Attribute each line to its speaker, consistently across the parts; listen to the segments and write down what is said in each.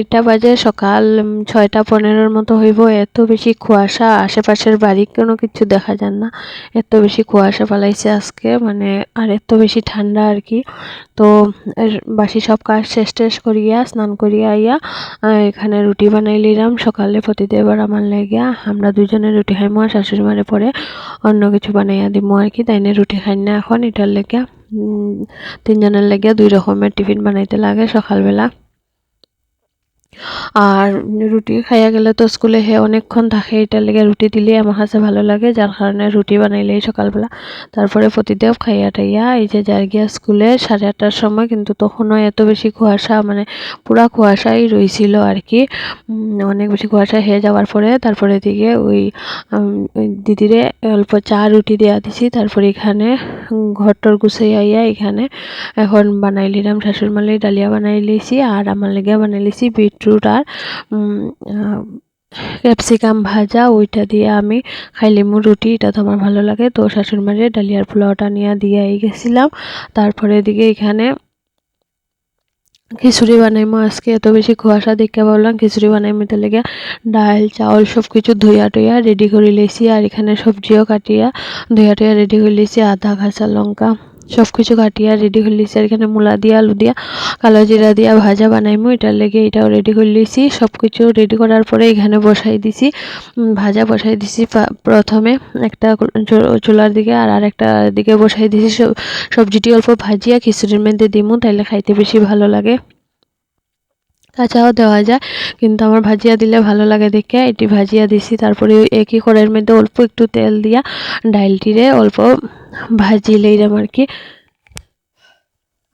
Speaker 1: এটা বাজে সকাল ছয়টা পনেরোর মতো হইব এত বেশি কুয়াশা আশেপাশের বাড়ি কোনো কিছু দেখা যান না। এত বেশি কুয়াশা পালাইছে আজকে মানে আর এত বেশি ঠান্ডা আর কি। তো বাসি সব কাজ শেষ টেষ করিয়া স্নান করিয়া আইয়া এখানে রুটি বানাই লিলাম সকালে প্রতিদেবার আমার লাগিয়া আমরা দুজনে রুটি খাইমো আর শাশুড়ি মারে পরে অন্য কিছু বানাইয়া দিমো আর কি। তাইনে রুটি খাই না এখন এটার উম, তিনজনের লেগিয়া দুই রকমের টিফিন বানাইতে লাগে সকালবেলা। আর রুটি খাইয়া গেলে তো স্কুলে হে অনেকক্ষণ থাকে, এটার লেগে রুটি দিলে আমার কাছে ভালো লাগে, যার কারণে রুটি বানাইলেই সকালবেলা। তারপরে প্রতিদেব খাইয়া টাইয়া এই যে যার গিয়া স্কুলে সাড়ে আটটার সময় কিন্তু তখনও এত বেশি কুয়াশা মানে পুরা কুয়াশাই রইছিল আর কি অনেক বেশি কুয়াশা হয়ে যাওয়ার পরে তারপরে দিকে ওই দিদিরে অল্প চা রুটি দেওয়া দিছি, তারপরে এখানে ঘরটর আইয়া এখানে এখন বানাই লিলাম শাশুড়ি মালে ডালিয়া বানাই আর আমার লেগে বানাই লিছি বিটরুট আর ক্যাপসিকাম ভাজা, ওইটা দিয়ে আমি খাইলিমু রুটি, এটা তো আমার ভালো লাগে। তো শাশুড়ি মারে ডালিয়ার পোলাওটা নিয়ে দিয়ে গেছিলাম। তারপরে এদিকে এখানে খিচুড়ি বানাইমো আজকে। এত বেশি কুয়াশা দেখতে ভাবলাম খিচুড়ি বানাইমো তো লেগে ডাল, চাউল সব কিছু ধুইয়া টুইয়া রেডি করে লেছি। আর এখানে সবজিও কাটিয়া ধুইয়া টুইয়া রেডি করে লেছি, আদা, কাঁচা লঙ্কা। সব কিছু কাটিয়া রেডি করে লিছি আর এখানে মূলা দিয়া, আলু দিয়া, কালো জিরা দিয়া ভাজা বানাইমু। এটার লেগে এটাও রেডি করে লিছি সব কিছু রেডি করার পরে এখানে বসাই দিছি। ভাজা বসাই দিছি প্রথমে একটা চুলার দিকে আর আর একটা দিকে বসাই দিছি। সব, সবজিটি অল্প ভাজিয়া খিচুড়ির মধ্যে দিমু, তাইলে খাইতে বেশি ভালো লাগে। কাঁচাও দেওয়া যায়। কিন্তু আমার ভাজিয়া দিলে ভালো লাগে দেখে। এটি ভাজিয়া দিছি, তারপরে একই কড়াইয়ের মধ্যে অল্প একটু তেল দিয়া ডাইলটিরে অল্প ভাজি লইলাম আর কি।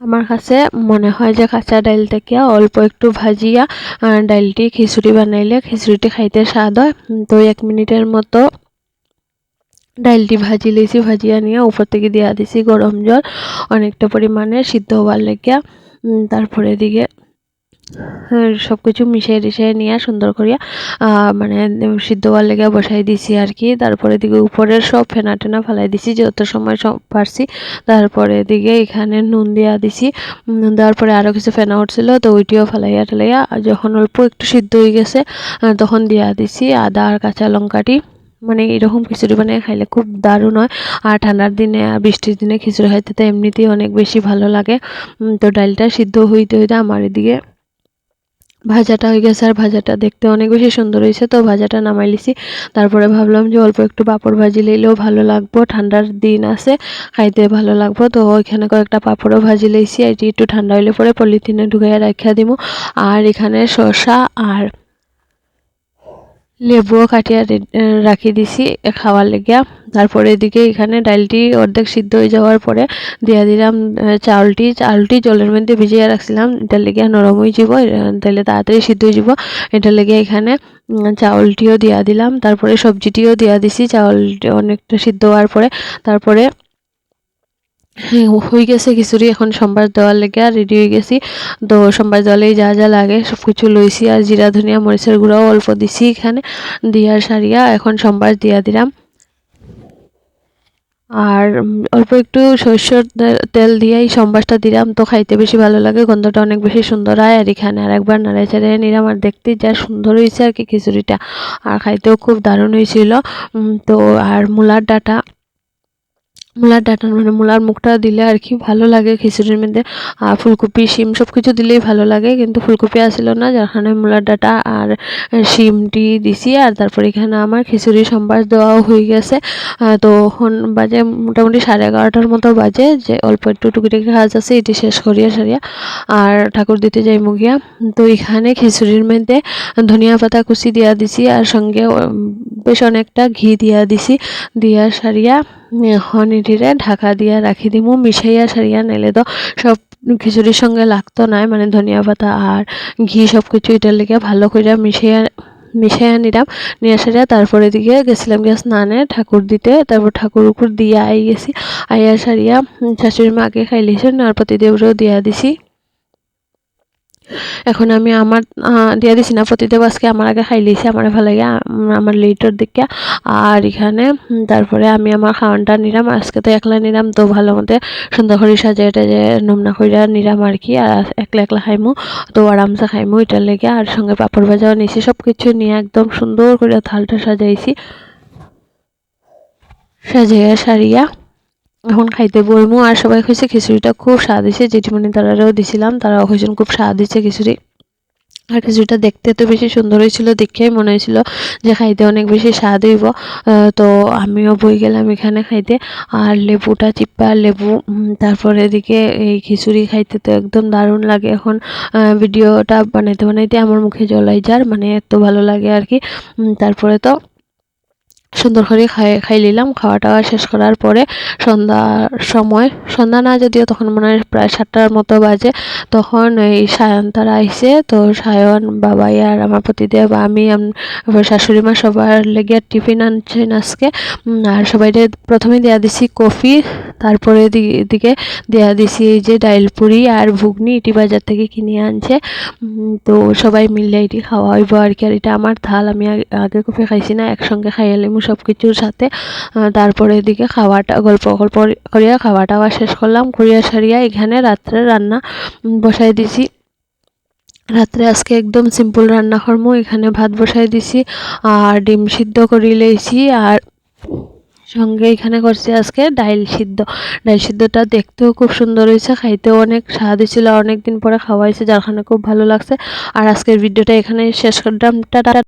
Speaker 1: আমার কাছে মনে হয় যে কাঁচা ডাইল থেকে অল্প একটু ভাজিয়া ডাইলটি খিচুড়ি বানাইলে খিচুড়িটি খাইতে স্বাদ হয়। তো এক মিনিটের মতো ডাইলটি ভাজি লইছি ভাজিয়া নিয়ে উপর থেকে দিয়া দিছি গরম জল। অনেকটা পরিমাণে সিদ্ধ হওয়ার লেগে তারপরে এদিকে সব কিছু মিশিয়ে টিশিয়ে নিয়ে সুন্দর করিয়া মানে সিদ্ধ হওয়ার লেগে বসাই দিছি আর কি। তারপরে দিকে উপরের সব ফেনা টেনা ফেলাই দিছি, যত সময় সব পারছি। তারপরে দিকে এখানে নুন দিয়া দিছি। নুন দেওয়ার পরে আরও কিছু ফেনা উঠছিল, তো ওইটিও ফেলাইয়া আর যখন অল্প একটু সিদ্ধ হয়ে গেছে তখন দিয়া দিছি আদা আর কাঁচা লঙ্কাটি মানে এরকম খিচুড়ি বানিয়ে খাইলে খুব দারুণ হয়। আর ঠান্ডার দিনে আর বৃষ্টির দিনে খিচুড়ি খাইতে তো এমনিতেই অনেক বেশি ভালো লাগে। তো ডালটা সিদ্ধ হইতে হইতে আমার এদিকে ভাজাটা হয়ে গেছে আর ভাজাটা দেখতে অনেক বেশি সুন্দর হয়েছে। তো ভাজাটা নামাই লিছি তারপরে ভাবলাম যে অল্প একটু পাঁপড় ভাজি লইলেও ভালো লাগবো। ঠান্ডার দিন আছে, খাইতে ভালো লাগবো। তো ওইখানে কয়েকটা পাঁপড়ও ভাজি লইছি। এটি একটু ঠান্ডা হইলে পরে পলিথিনে ঢুকাইয়া রাখিয়া দিব আর এখানে শসা আর লেবুও কাটিয়া রাখি দিছি খাওয়ার লেগিয়া। তারপরে এদিকে এখানে ডালটি অর্ধেক সিদ্ধ হয়ে যাওয়ার পরে দিয়া দিলাম চাউলটি। চাউলটি জলের মধ্যে ভিজিয়ে রাখছিলাম। এটার লেগে নরম হয়ে যাব তাহলে তাড়াতাড়ি সিদ্ধ হয়ে যাব। এটার লেগে এখানে চাউলটিও দিয়া দিলাম। তারপরে সবজিটিও দিয়া দিছি। চাউল অনেকটা সিদ্ধ হওয়ার পরে, তারপরে হ্যাঁ, গেছে খিচুড়ি এখন সোমবার দেওয়ার লেগে আর রেডি হয়ে গেছি। তো সোমবার দেওয়ালেই যা যা লাগে সব কিছু লইছি আর জিরা ধনিয়া মরিচের গুঁড়াও অল্প দিছি এখানে দিয়ার সারিয়া এখন সোমবার দিয়া দিলাম। আর অল্প একটু সরষের তেল দিয়েই সম্বাসটা দিলাম তো খাইতে বেশি ভালো লাগে গন্ধটা অনেক বেশি সুন্দর হয় আর এখানে। আর একবার নাড়াই চাড়াই নিলাম আর দেখতে যা সুন্দর হয়েছে আর কি খিচুড়িটা। আর খাইতেও খুব দারুণ হয়েছিল তো আর মূলার ডাঁটা মূলার ডাঁটা মানে মূলার মুখটা দিলে আর কি ভালো লাগে খিচুড়ির মধ্যে। আর ফুলকপি, শিম সব কিছু দিলেই ভালো লাগে, কিন্তু ফুলকপি আসলো না, যার কারণে মূলার ডাঁটা আর শিমটি দিছি। আর তারপরে এখানে আমার খিচুড়ি সম্বাস দেওয়াও হয়ে গেছে। তো এখন বাজে মোটামুটি সাড়ে এগারোটার মতো বাজে, যে অল্প একটু টুকিটাকি কাজ আছে, এটি শেষ করিয়া সারিয়া। আর ঠাকুর দিতে যাই মুগিয়া তো এখানে খিচুড়ির মধ্যে ধনিয়া পাতা কুচি দিয়া দিছি, আর সঙ্গে বেশ অনেকটা ঘি দিয়া দিছি, দিয়া সারিয়া এখন এটিরে ঢাকা দিয়া রাখি দিমু, মিশাইয়া সারিয়া নেলে তো সব খিচুড়ির সঙ্গে লাগতো না মানে ধনিয়া পাতা আর ঘি সব কিছু এটার লেগে ভালো করে মিশাইয়া মিশাইয়া নিলাম, নিয়ে সারিয়া তারপরে দিকে গেছিলাম গিয়ে স্নানে ঠাকুর দিতে, তারপর ঠাকুর উকুর দিয়া আই গেছি, আইয়া সারিয়া শাশুড়ি মাকে খাইলিছেন, আর প্রতিদেবরেও দিয়া দিছি। এখন আমি আমার দিয়া দিছি না প্রতিদেব আজকে আমার আগে খাই লিছি, আমার ভালো লাগে আমার লেটর দিকে। আর এখানে তারপরে আমি আমার খাওয়ানটা নিলাম, আজকে তো একলা নিলাম, তো ভালো মতো সুন্দর করে সাজাই যে নমনা কইরা নিলাম আর কি, আর একলা একলা খাইমু, তো আরামসে খাইমু এটার লেগে, আর সঙ্গে পাপড় ভাজাও নিছি সব কিছু নিয়ে একদম সুন্দর করে থালটা সাজাইছি। সাজাইয়া সারিয়া এখন খাইতে বলব আর সবাই কইছে খিচুড়িটা খুব স্বাদ হয়েছে, জেঠিমণি তারাও দিছিলাম, তারাও কইছেন খুব স্বাদ হয়েছে খিচুড়ি। আর খিচুড়িটা দেখতে তো বেশি সুন্দর হয়েছিল দেখেই মনে হয়েছিল যে খাইতে অনেক বেশি স্বাদ হইব। তো আমিও বই গেলাম এখানে খাইতে, আর লেবুটা চিপা লেবু তারপরে এদিকে এই খিচুড়ি খাইতে তো একদম দারুণ লাগে এখন ভিডিওটা বানাইতে বানাইতে আমার মুখে জলাই যার মানে এত ভালো লাগে আর কি। তারপরে তো সুন্দর করে খাই খাই নিলাম। খাওয়া টাওয়া শেষ করার পরে সন্ধ্যার সময়, সন্ধ্যা না যদিও তখন মনে হয় প্রায় সাতটার মতো বাজে, তখন এই সায়ন তারা আইসে। তো সায়ন বাবাই আর আমার প্রতিদেব আমি শাশুড়ি মা সবার লেগে টিফিন আনছেন আজকে। আর সবাই প্রথমে দেয়া দিছি কফি, তারপরে দিকে দেওয়া দিছি এই যে ডাইল পুরি আর ঘুগনি এটি বাজার থেকে কিনে আনছে। তো সবাই মিলে এটি খাওয়া হইব আর কি, আর এটা আমার থাল। আমি আগে- কফি খাইছি না, একসঙ্গে খাইয়ালাম সব কিছুর সাথে তারপরে এদিকে খাওয়াটা, গল্প গল্প করিয়া খাওয়া টাওয়া শেষ করলাম। করিয়া সারিয়া এখানে রাত্রে রান্না বসাই দিছি। রাত্রে আজকে একদম সিম্পল রান্না করব এখানে ভাত বসাই দিছি, আর ডিম সিদ্ধ করে লইছি আর সঙ্গে এখানে করছি আজকে ডাইল সিদ্ধ। ডাইল সিদ্ধটা দেখতেও খুব সুন্দর হয়েছে, খাইতেও অনেক স্বাদ হয়েছিল, অনেকদিন পরে খাওয়া হয়েছে, যার খুব ভালো লাগছে। আর আজকের ভিডিওটা এখানে শেষ করলাম। টাটা।